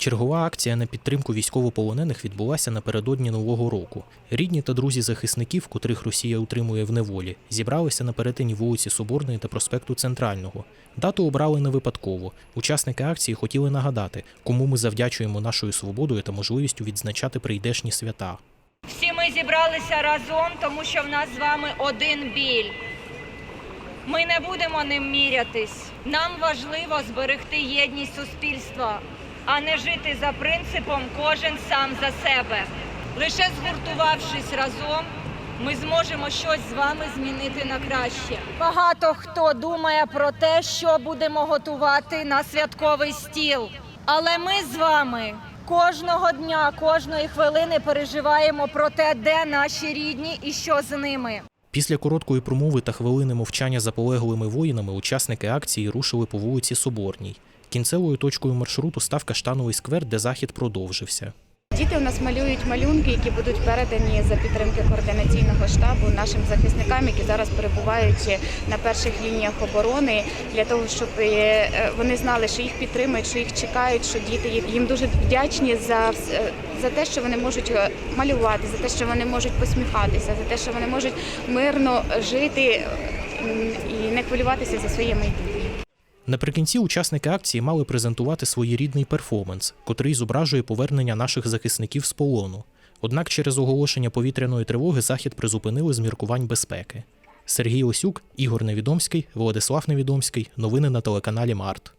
Чергова акція на підтримку військовополонених відбулася напередодні Нового року. Рідні та друзі захисників, котрих Росія утримує в неволі, зібралися на перетині вулиці Соборної та проспекту Центрального. Дату обрали не випадково. Учасники акції хотіли нагадати, кому ми завдячуємо нашою свободою та можливістю відзначати прийдешні свята. Всі ми зібралися разом, тому що в нас з вами один біль. Ми не будемо ним мірятись. Нам важливо зберегти єдність суспільства, а не жити за принципом кожен сам за себе. Лише згуртувавшись разом, ми зможемо щось з вами змінити на краще. Багато хто думає про те, що будемо готувати на святковий стіл. Але ми з вами кожного дня, кожної хвилини переживаємо про те, де наші рідні і що з ними. Після короткої промови та хвилини мовчання за полеглими воїнами учасники акції рушили по вулиці Соборній. Кінцевою точкою маршруту став Каштановий сквер, де захід продовжився. Діти у нас малюють малюнки, які будуть передані за підтримки координаційного штабу нашим захисникам, які зараз перебувають на перших лініях оборони, для того, щоб е, вони знали, що їх підтримують, що їх чекають, що діти їм- дуже вдячні за вс- за те, що вони можуть е, малювати, за те, що вони можуть посміхатися, за те, що вони можуть мирно жити і не хвилюватися за своє майбутнє. Наприкінці учасники акції мали презентувати своєрідний перформанс, котрий зображує повернення наших захисників з полону. Однак через оголошення повітряної тривоги захід призупинили з міркувань безпеки. Сергій Осюк, Ігор Невідомський, Владислав Невідомський. Новини на телеканалі Март.